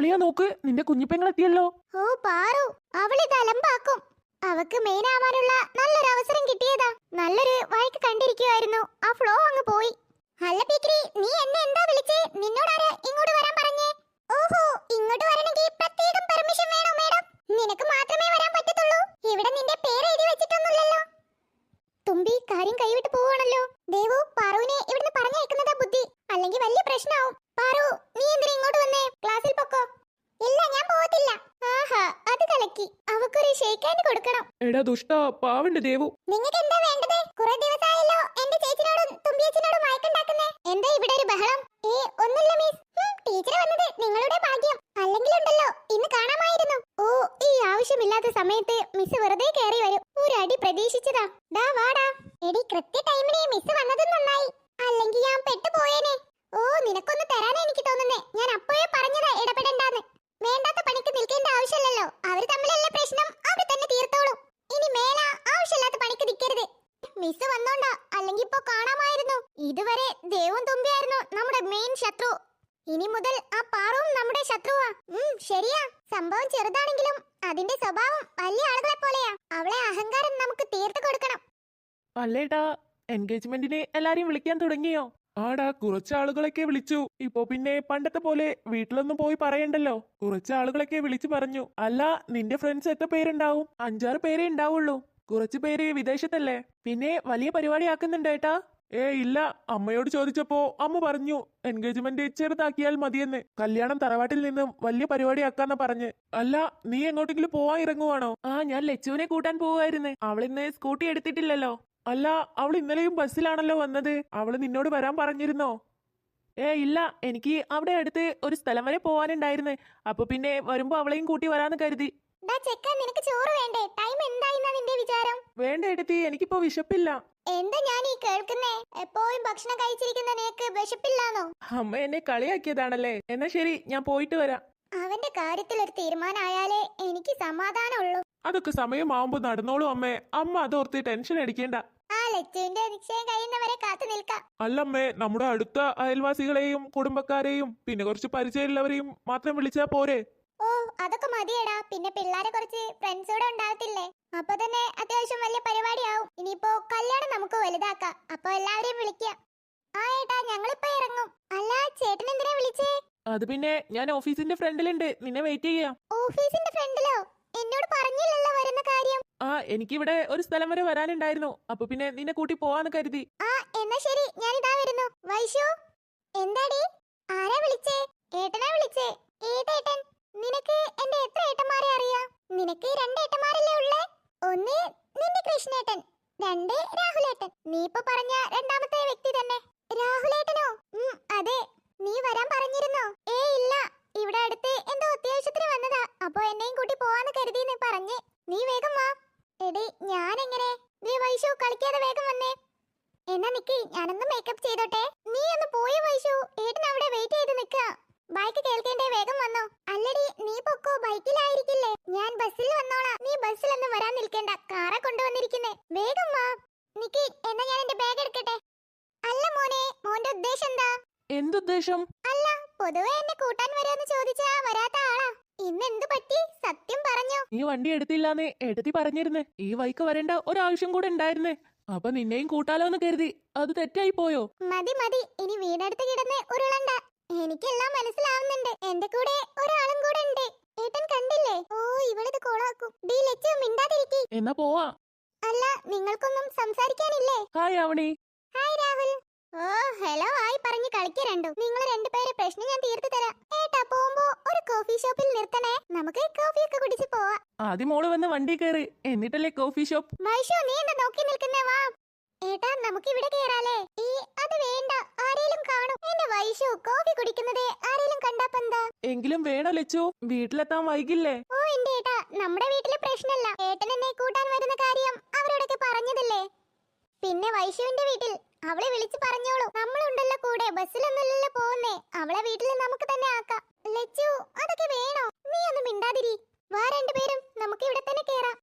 അളിയാ നോക്ക്. നിന്റെ കുഞ്ഞിപ്പെങ്ങളെത്തിയല്ലോ. ഓ പാറു. അവളിത് അലമ്പാക്കും. അവക്ക് മെയിൻ ആവാനുള്ള നല്ലൊരു അവസരം കിട്ടിയതാ. നല്ലൊരു വഴിക്ക് കണ്ടിരിക്കുവായിരുന്നു. ആ ഫ്ലോ അങ്ങ് പോയി. അല്ല പിക്രി നീ എന്നെ എന്താ വിളിച്ചേ? ആരെ ഇങ്ങോട്ട് വരാൻ പറഞ്ഞേ? ഓഹോ ഇങ്ങോട്ട് വരണെങ്കിൽ പ്രത്യേകം പെർമിഷൻ വേണോ മേഡം നിനക്ക് മാത്രമേ വരാൻ പറ്റത്തുള്ളൂ. ഇവിടെ നിന്റെ പേര് എഴുതി വെച്ചിട്ടൊന്നുമില്ലല്ലോ. തുമ്പി കാര്യം കൈവിട്ട് പോവാണല്ലോ ദേവു പാറുവിനെ ഇവിടുന്ന് പറഞ്ഞയക്കുന്നതാ ബുദ്ധി. അല്ലെങ്കിൽ വലിയ പ്രശ്നമാവും. പാറു നീ എന്തിനാ ഇങ്ങോട്ട് വന്നേ? ക്ലാസ്സിൽ പൊക്കോ? ഇല്ല ഞാൻ പോകത്തില്ല. ആഹാ അത് കലക്കി. അവക്കൊരു ഷേക്ക് ഹാൻഡ് കൊടുക്കണം. എടാ ദുഷ്ട പാവണ്ട് ദേവു. നിങ്ങൾക്ക് എന്താ വേണ്ടത്? കുറെ ദിവസമായല്ലോ എന്റെ ചേച്ചിനോടും തുമ്പിയച്ചിനോടും വഴക്കുണ്ടാക്കുന്നേ എന്താ ഇവിടെ ഒരു ബഹളം? ഏ ഒന്നുമില്ല മിസ് ടീച്ചർ വന്നത് നിങ്ങളുടെ ഭാഗ്യം. അല്ലെങ്കിലുണ്ടല്ലോ ഇന്ന് കാണാമായിരുന്നു. ഓ ഈ ആവശ്യമില്ലാത്ത സമയത്ത് മിസ് വെറുതെ കയറി വരും ഒരു അടി പ്രതീക്ഷിച്ചതാ ഡാ വാടാ എടി കൃത്യ ടൈമിന് മിസ് വന്നതും നന്നായി അല്ലെങ്കിൽ ഞാൻ പെട്ടുപോയേനെ ഓ നിനക്കൊന്ന് തരാനാ എനിക്ക് തോന്നുന്നേ ഞാൻ അപ്പോഴേ പറഞ്ഞതാ ഇടപെടണ്ടാന്ന് വേണ്ടാത്ത പണിക്ക് നിൽക്കേണ്ട ആവശ്യമില്ലല്ലോ അവർ തമ്മിലല്ല പ്രശ്നം അവർ തന്നെ തീർത്തോളും ഇനി മേല ആവശ്യമില്ലാത്ത പണിക്ക് നിൽക്കരുത് മിസ് വന്നോണ്ടാ. അല്ലെങ്കിൽ ഇപ്പൊ കാണാമായിരുന്നു. ഇതുവരെ ദേവും തുമ്പിയായിരുന്നു നമ്മുടെ മെയിൻ ശത്രു. ഇനി മുതൽ ആ പാറവും നമ്മുടെ ശത്രുവാ. ഉം ശരിയാ. സംഭവം ചെറുതാണെങ്കിലും അതിന്റെ സ്വഭാവം വലിയ ആളുകളെ പോലെയാ. അവളെ അഹങ്കാരം നമുക്ക് തീർത്തു കൊടുക്കണം. അല്ലേട്ടാ എൻഗേജ്മെന്റിനെ എല്ലാരെയും വിളിക്കാൻ തുടങ്ങിയോ? ആടാ കുറച്ച് ആളുകളൊക്കെ വിളിച്ചു. ഇപ്പൊ പിന്നെ പണ്ടത്തെ പോലെ വീട്ടിലൊന്നും പോയി പറയണ്ടല്ലോ. കുറച്ച് ആളുകളൊക്കെ വിളിച്ചു പറഞ്ഞു. അല്ല നിന്റെ ഫ്രണ്ട്സ് എത്ര പേരുണ്ടാവും? അഞ്ചാറ് പേരേ ഉണ്ടാവുള്ളൂ. കുറച്ച് പേര് വിദേശത്തല്ലേ? പിന്നെ വലിയ പരിപാടി ഏട്ടാ? ഏ ഇല്ല. അമ്മയോട് ചോദിച്ചപ്പോ അമ്മ പറഞ്ഞു എൻഗേജ്മെന്റ് ചെറുതാക്കിയാൽ മതിയെന്ന്. കല്യാണം തറവാട്ടിൽ നിന്നും വലിയ പരിപാടി ആക്കാന്നാ പറഞ്ഞ്. അല്ല നീ എങ്ങോട്ടെങ്കിലും പോവാൻ ഇറങ്ങുവാണോ? ആ ഞാൻ ലച്ചുവിനെ കൂട്ടാൻ പോവായിരുന്നു. അവളിന്ന് സ്കൂട്ടി എടുത്തിട്ടില്ലല്ലോ. അല്ല അവൾ ഇന്നലെയും ബസ്സിലാണല്ലോ വന്നത്. അവൾ നിന്നോട് വരാൻ പറഞ്ഞിരുന്നോ? ഏ ഇല്ല. എനിക്ക് അവിടെ അടുത്ത് ഒരു സ്ഥലം വരെ പോവാനുണ്ടായിരുന്നു. അപ്പൊ പിന്നെ വരുമ്പോ അവളെയും കൂട്ടി വരാന്ന് കരുതി. ചെക്ക നിനക്ക് ചോറ് വേണ്ടേ? ടൈം എന്തായിന്നാ നിന്റെ വിചാരം? വേണ്ട എടുത്തി എനിക്കിപ്പോ വിശപ്പില്ല. എന്താ ഞാൻ ഈ കേൾക്കുന്നേ? എപ്പോഴും ഭക്ഷണം കഴിച്ചിരിക്കുന്ന നിനക്ക് വിശപ്പില്ലാന്നോ? അമ്മ എന്നെ കളിയാക്കിയതാണല്ലേ? എന്നാ ശരി ഞാൻ പോയിട്ട് വരാം. അവന്റെ കാര്യത്തിൽ ഒരു തീരുമാനമായാലേ എനിക്ക് സമാധാനമുള്ളൂ. അതൊക്കെ സമയമാവുമ്പോ നടന്നോളൂ അമ്മേ. അമ്മ അതോർത്ത് ടെൻഷൻ അടിക്കേണ്ട. ആ ലച്ചുവിന്റെ നിശ്ചയം കഴിയുന്നവരെ കാത്തു നിൽക്കാം. അല്ലമ്മേ നമ്മുടെ അടുത്ത അയൽവാസികളെയും കുടുംബക്കാരെയും പിന്നെ കുറച്ച് പരിചയമുള്ളവരെയും മാത്രം വിളിച്ചാ പോരെ? ഓ അതൊക്കെ മതിയടാ. പിന്നെ പിള്ളേരെ കുറച്ച് ഫ്രണ്ട്സ് കൂടെ ഉണ്ടാകത്തില്ലേ? അപ്പൊ തന്നെ അത്യാവശ്യം വലിയ പരിപാടിയാവും. ഇനിയിപ്പോ കല്യാണം നമുക്ക് വലുതാക്കാം. അപ്പൊ എല്ലാവരെയും വിളിക്കാം. ആ ഏട്ടാ ഞങ്ങളിപ്പോ ഇറങ്ങും. അല്ല ചേട്ടൻ എന്തിനാ വിളിച്ചേ? അത് പിന്നെ ഞാൻ ഓഫീസിന്റെ ഫ്രണ്ടിലുണ്ട്. നിന്നെ വെയിറ്റ് ചെയ്യാം. ഓഫീസിന്റെ ഫ്രണ്ടിലോ? എന്നോട് പറഞ്ഞില്ലല്ലോ വരുന്ന കാര്യം. ആ എനിക്ക് ഇവിടെ ഒരു സ്ഥലം വരെ വരാനുണ്ടായിരുന്നു. അപ്പൊ പിന്നെ നിന്നെ കൂട്ടി പോവാന്ന് കരുതി. ആ എന്നാ ശരി. ഞാൻ ഇതാ വരുന്നു. വൈശു എന്താടി? ആരാ വിളിച്ചേ? ഏട്ടനാ വിളിച്ചേ? ഏതേട്ടൻ നിനക്ക് എന്റെ എത്ര ഏട്ടന്മാരെ അറിയാം? നിനക്ക് രണ്ട് ഏട്ടന്മാരല്ലേ ഉള്ളേ? ഒന്ന് നിന്റെ കൃഷ്ണേട്ടൻ രണ്ട് രാഹുലേട്ടൻ. നീ ഇപ്പൊ പറഞ്ഞ രണ്ടാമത്തെ വ്യക്തി തന്നെ രാഹുലേട്ടനോ ഉം അതെ നീ വരാൻ പറഞ്ഞിരുന്നോ ഏ ഇല്ല ഇവിടെ അടുത്ത് എന്തോ അത്യാവശ്യത്തിന് വന്നതാ അപ്പൊ എന്നെയും കൂട്ടി പോവാന്ന് കരുതിന്ന് പറഞ്ഞ് നീ വേഗം വാ എടി ഞാൻ എങ്ങനെ നീ വൈശു കളിക്കാതെ വേഗം വന്നേ എന്നാ നിക്ക് ഞാനൊന്ന് മേക്കപ്പ് ചെയ്തോട്ടെ നീ ഒന്ന് പോയി വൈശു ഏട്ടൻ അവിടെ വെയിറ്റ് ചെയ്ത് നിക്ക ബൈക്ക് കേൾക്കേണ്ടേ വേഗം വന്നോ അല്ലടി നീ പൊക്കോ ബൈക്കിലായിരിക്കില്ലേ ഞാൻ ബസ്സിൽ വന്നോളാം നീ ബസ്സിലൊന്നും വരാൻ നിൽക്കേണ്ട കാറ കൊണ്ടുവന്നിരിക്കുന്നേ വേഗം വാ നിക്ക് എന്നാ ഞാൻ എന്റെ ബാഗ് എടുക്കട്ടെ അല്ല മോനെ മോന്റെ ഉദ്ദേശം എന്താ എന്തുദ്ദേശം അല്ല പൊതുവെ എന്നെ കൂട്ടാൻ വരുമെന്ന് ചോദിച്ചാ വരാത്ത ആളാ. ഇന്ന് എന്ത് പറ്റി? സത്യം പറഞ്ഞു. നീ വണ്ടി എടുത്തില്ലാന്ന് എടുത്തി പറഞ്ഞിരുന്നേ. ഈ വൈക്ക് വരേണ്ട ഒരാവശ്യം കൂടെ ഉണ്ടായിരുന്നേ. അപ്പൊ നിന്നെയും കൂട്ടാലോ എന്ന് കരുതി. അത് തെറ്റായി പോയോ? മതി മതി. ഇനി വീടടുത്ത് കിടന്ന് ഉരുളണ്ട. എനിക്കെല്ലാം മനസ്സിലാവുന്നുണ്ട്. എന്റെ കൂടെ ഒരാളും കൂടെ ഉണ്ട്. ഏട്ടൻ കണ്ടില്ലേ? ഓ ഇവളിത് കോളാക്കും. ഡീ ലച്ചു മിണ്ടാതിരിക്കേ. എന്നാ പോവാ. അല്ല നിങ്ങൾക്കൊന്നും സംസാരിക്കാനില്ലേ? Hi Avani hi Rahul. ഓ ഹലോ ആയി പറഞ്ഞ് കളിക്ക രണ്ടും. നിങ്ങൾ രണ്ടുപേരെ പ്രശ്നം ഞാൻ തീർത്തു തരാം. ഏട്ടാ പോകുമ്പോ ഒരു കോഫി ഷോപ്പിൽ നിർത്തണേ. നമുക്ക് കോഫി ഒക്കെ കുടിച്ച് പോവാ. ആദ്യം മോൾ വന്ന് വണ്ടി കയറി എന്നിട്ടല്ലേ കോഫി ഷോപ്പ് വൈഷു നീ എന്താ നോക്കി നിൽക്കുന്നേ? വാ. ഏട്ടാ നമുക്ക് ഇവിടെ കേറാലേ. ഈ അത് വേണ്ട. ആരേലും കാണും. എന്റെ വൈഷു കോഫി കുടിക്കുന്നത് ആരേലും കണ്ടാപ്പെന്താ എങ്കിലും വേണോ ലച്ചു? വീട്ടിലെത്താൻ വൈകില്ലേ? ഓ എന്റെ ഏട്ടാ നമ്മുടെ വീട്ടിലെ പ്രശ്നമല്ല ഏട്ടൻ എന്നെ കൂട്ടാൻ വരുന്ന കാര്യം അവരോടൊക്കെ പറഞ്ഞതല്ലേ. പിന്നെ വൈഷുവിന്റെ വീട്ടിൽ അവളെ വിളിച്ചു പറഞ്ഞോളൂ. നമ്മളുണ്ടല്ലോ കൂടെ. ബസ്സിലൊന്നുമില്ലല്ലോ പോകുന്നേ. അവളെ വീട്ടിൽ നമുക്ക് തന്നെ ആക്കാം. ലച്ചു അതൊക്കെ വേണോ? നീ ഒന്നും മിണ്ടാതിരി. വാ രണ്ടുപേരും. നമുക്ക് ഇവിടെ തന്നെ കേറാം.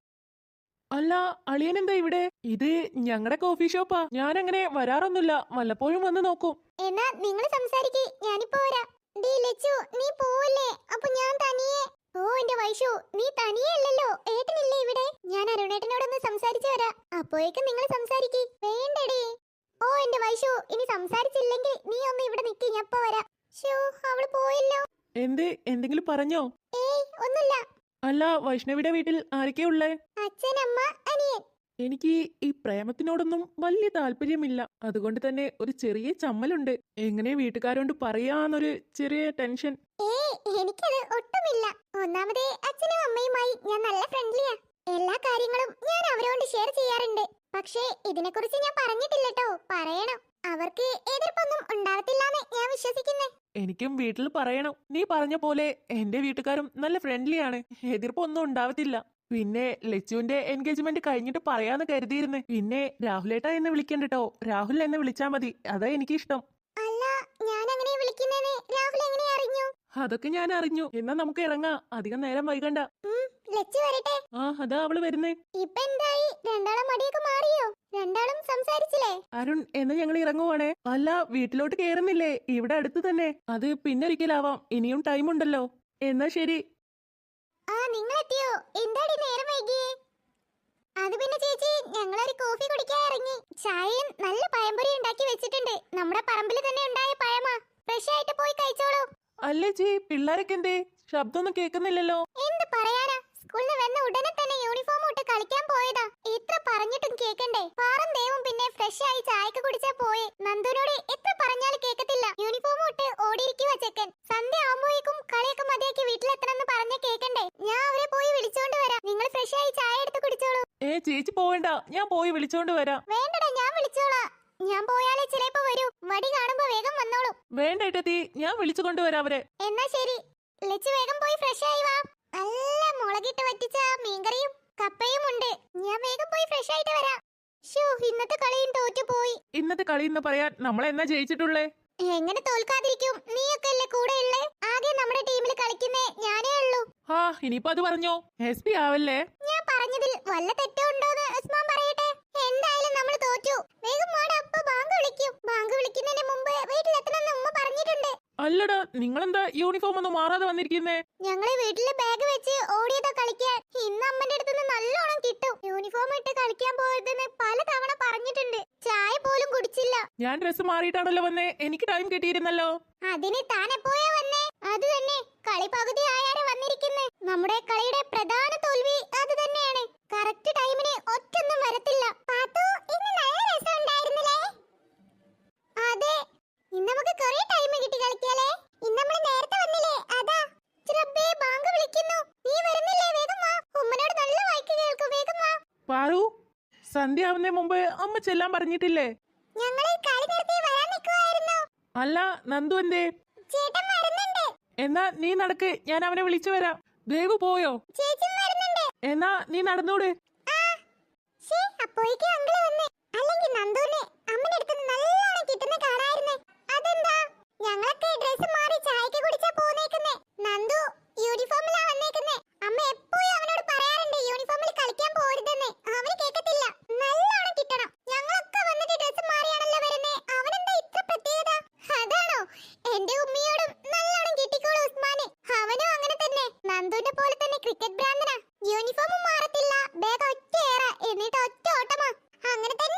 അല്ല അളിയൻ എന്താ ഇവിടെ? ഇത് ഞങ്ങളുടെ കോഫി ഷോപ്പാ ഞാൻ അങ്ങനെ വരാറൊന്നുമില്ല. വല്ലപ്പോഴും വന്ന് നോക്കും. എന്നാ നിങ്ങൾ സംസാരിക്കേ. ഞാനിപ്പോ വരാം. ഡീ ലച്ചു നീ പോവല്ലേ? അപ്പൊ ഞാൻ തനിയെ. ഓ എന്റെ വൈഷു നീ തനിയെ അല്ലല്ലോ. ഏട്ടനില്ലേ ഇവിടെ? ഞാൻ അരുണേട്ടനോടൊന്ന് സംസാരിച്ചു വരാം. അപ്പോഴേക്കും നിങ്ങൾ സംസാരിക്കേ വേണ്ടടി ഓ എന്റെ വൈഷു ഇനി സംസാരിച്ചില്ലെങ്കിൽ നീ ഒന്ന് ഇവിടെ നിക്ക് ഞാൻ ഇപ്പൊ വരാം ഷോ അവൾ പോയല്ലോ എന്തേ എന്തെങ്കിലും പറഞ്ഞോ? ഒന്നുമില്ല. അല്ല വൈഷ്ണവിയുടെ വീട്ടിൽ ആരൊക്കെയാ ഉള്ളേ? അച്ഛൻ അമ്മ അനിയൻ. എനിക്ക് ഈ പ്രേമത്തിനോടൊന്നും വലിയ താല്പര്യമില്ല. അതുകൊണ്ട് തന്നെ ഒരു ചെറിയ ചമ്മലുണ്ട്. എങ്ങനെ വീട്ടുകാരോണ്ട് പറയാന്നൊരു ചെറിയ ടെൻഷൻ. ഏയ് എനിക്കത് ഒട്ടുമില്ല. ഒന്നാമതേ അച്ഛനും അമ്മയുമായി ഞാൻ നല്ല ഫ്രണ്ട്ലിയാ എല്ലാ കാര്യങ്ങളും ഞാൻ അവരോട് ഷെയർ ചെയ്യാറുണ്ട്. പക്ഷേ ഇതിനെക്കുറിച്ച് ഞാൻ പറഞ്ഞിട്ടില്ലട്ടോ. പറയണം. അവർക്ക് എതിർപ്പൊന്നും ഉണ്ടാകത്തില്ലെന്ന് ഞാൻ വിശ്വസിക്കുന്നേ. എനിക്കും വീട്ടിൽ പറയണം. നീ പറഞ്ഞ പോലെ എന്റെ വീട്ടുകാരും നല്ല ഫ്രണ്ട്ലി ആണ്. എതിർപ്പൊന്നും ഉണ്ടാവത്തില്ല. പിന്നെ ലച്ചുവിന്റെ എൻഗേജ്മെന്റ് കഴിഞ്ഞിട്ട് പറയാന്ന് കരുതിയിരുന്നു. പിന്നെ രാഹുലേട്ട എന്ന് വിളിക്കണ്ടട്ടോ. രാഹുൽ എന്ന് വിളിച്ചാ മതി. അതാ എനിക്കിഷ്ടം. അല്ല ഞാൻ അങ്ങനെ വിളിക്കുന്നതെന്ന് രാഹുൽ എങ്ങനെ അതൊക്കെ ഞാൻ അറിഞ്ഞു. എന്നാ നമുക്ക് ഇറങ്ങാം. അധികം നേരം വൈകണ്ട. ലച്ചു വരട്ടെ. ആ അതാ അവൾ വരുന്നേ. ഇപ്പൊ എന്തായി? രണ്ടാളും മടിയൊക്കെ മാറിയോ? രണ്ടാളും സംസാരിച്ചില്ലേ? അരുൺ എന്നാ ഞങ്ങൾ ഇറങ്ങുവാണേ? അല്ല വീട്ടിലോട്ട് കേറുന്നില്ലേ? ഇവിടെ അടുത്ത് തന്നെ. അത് പിന്നൊരിക്കലാവാം. ഇനിയും ടൈം ഉണ്ടല്ലോ. എന്നാ ശരി. ആ നിങ്ങൾ എത്തിയോ എന്താടി നേരം വൈകിയേ? അത് പിന്നെ ചേച്ചി ഞങ്ങളൊരു കോഫി കുടിക്കാൻ ഇറങ്ങി. ചായയും നല്ല പഴംപൊരി ഉണ്ടാക്കി വെച്ചിട്ടുണ്ട്. നമ്മുടെ പറമ്പിൽ തന്നെ ഉണ്ടായ പഴമാ ഫ്രഷ് ആയിട്ട് പോയി കഴിച്ചോളൂ അല്ലേ ജി? പിള്ളേരൊക്കെ എന്തേ? ശബ്ദമൊന്നും കേൾക്കുന്നില്ലല്ലോ. എന്ത് പറയാനാ? സ്കൂളിൽ വന്ന ഉടനെ തന്നെ യൂണിഫോം ഇട്ട് കളിക്കാൻ പോയതാ. എത്ര പറഞ്ഞിട്ടും കേക്കണ്ടേ? പാറും ദേവും പിന്നെ ഫ്രഷ് ആയി ചായക്ക് കുടിച്ചാ പോയെ. നന്ദുനോട് എത്ര പറഞ്ഞാലും കേക്കത്തില്ല. യൂണിഫോം ഇട്ട് ഓടിയിരിക്കുക ചെക്കൻ. സന്ധ്യ ആവുമ്പോഴേക്കും കളിയൊക്കെ മതിയാക്കി വീട്ടിലെത്തണമെന്ന് പറഞ്ഞ കേക്കണ്ടേ? ഞാൻ അവരെ പോയി വിളിച്ചോണ്ട് വരാം. നിങ്ങൾ ഫ്രഷ് ആയി ചായ എടുത്ത് കുടിച്ചോളൂ. ഏ ചേച്ചി പോവേണ്ട. ഞാൻ പോയി വിളിച്ചോണ്ട് വരാം. വേണ്ടടാ ഞാൻ വിളിച്ചോളാം. ഞാൻ പോയാലേ ചിലപ്പോ വരൂ. മടി കാണുമ്പോ വേഗം വന്നോളൂ. വേണ്ട ഏട്ടത്തി ഞാൻ വിളിച്ചു കൊണ്ടുവരാം അവരെ. എന്നാ ശരി. ലച്ചു വേഗം പോയി ഫ്രഷ് ആയി വാ. നല്ല മുളകിട്ട് വറ്റിച്ച മീൻകറിയും കപ്പയും ഉണ്ട്. ഞാൻ വേഗം പോയി ഫ്രഷ് ആയിട്ട് വരാം. ഷോ ഇന്നത്തെ കളിയും തോറ്റു പോയി. ഇന്നത്തെ കളി എന്ന് പറയാൻ നമ്മളെന്നാ ജയിച്ചിട്ടുള്ളേ? എങ്ങനെ തോൽക്കാതിരിക്കും? നീയൊക്കെ അല്ലേ കൂടെ ഉള്ളേ? ആകെ നമ്മുടെ ടീമിൽ കളിക്കുന്നേ ഞാനേ ഉള്ളൂ. ആ ഇനിയിപ്പോ അത് പറഞ്ഞോ. എസ് പി ആവല്ലേ? ഞാൻ പറഞ്ഞതിൽ വല്ല തെറ്റുണ്ടോന്ന് ഉസ്മാൻ പറയട്ടെ. അല്ലടാ നിങ്ങളെന്താ യൂണിഫോം ഒന്നും മാറാതെ വന്നിരിക്കുന്നേ? ഞങ്ങളെ വീട്ടിൽ ബാഗ് വെച്ച് ഓടിയതാ കളിക്കാൻ. ഇന്ന് അമ്മന്റെ അടുത്തുനിന്ന് നല്ലോണം കിട്ടും. യൂണിഫോം ഇട്ട് കളിക്കാൻ പോയതെന്ന് പല തവണ പറഞ്ഞിട്ടുണ്ട്. ചായ പോലും കുടിച്ചില്ല. ഞാൻ ഡ്രസ് മാറിയിട്ടാണല്ലോ വന്നേ. എനിക്ക് ടൈം കിട്ടിയിരുന്നല്ലോ. അതിന് താൻ എപ്പോഴാ വന്നേ? അത് തന്നെ. കളി പകുതി ആയാരെ വന്നിരിക്കുന്നേ. നമ്മുടെ കളിയുടെ പ്രധാന തോൽവി അത് തന്നെയാണ്. കറക്റ്റ് ടൈമിന് ഒറ്റൊന്നും വരത്തില്ല. പാത്തു ഇന്ന് നല്ല രസമുണ്ടായിരുന്നില്ലേ? അതെ. ഇന്ന് നമുക്ക് കുറേ ടൈം കിട്ടി. സന്ധ്യ ആവുന്നതിന് മുമ്പ് അമ്മ ചെല്ലാൻ പറഞ്ഞിട്ടില്ലേ? അല്ല നന്ദു എന്തേ? എന്നാ നീ നടക്ക് ഞാൻ അവനെ വിളിച്ചു വരാം. ദേവു പോയോ? എന്നാ നീ നടന്നൂടെ. ഞങ്ങളൊക്കെ ഡ്രസ്സ് മാറി നന്ദു യൂണിഫോമിലാ വന്നേക്കുന്നേ. അമ്മ എപ്പോഴും അങ്ങനെ തന്നെ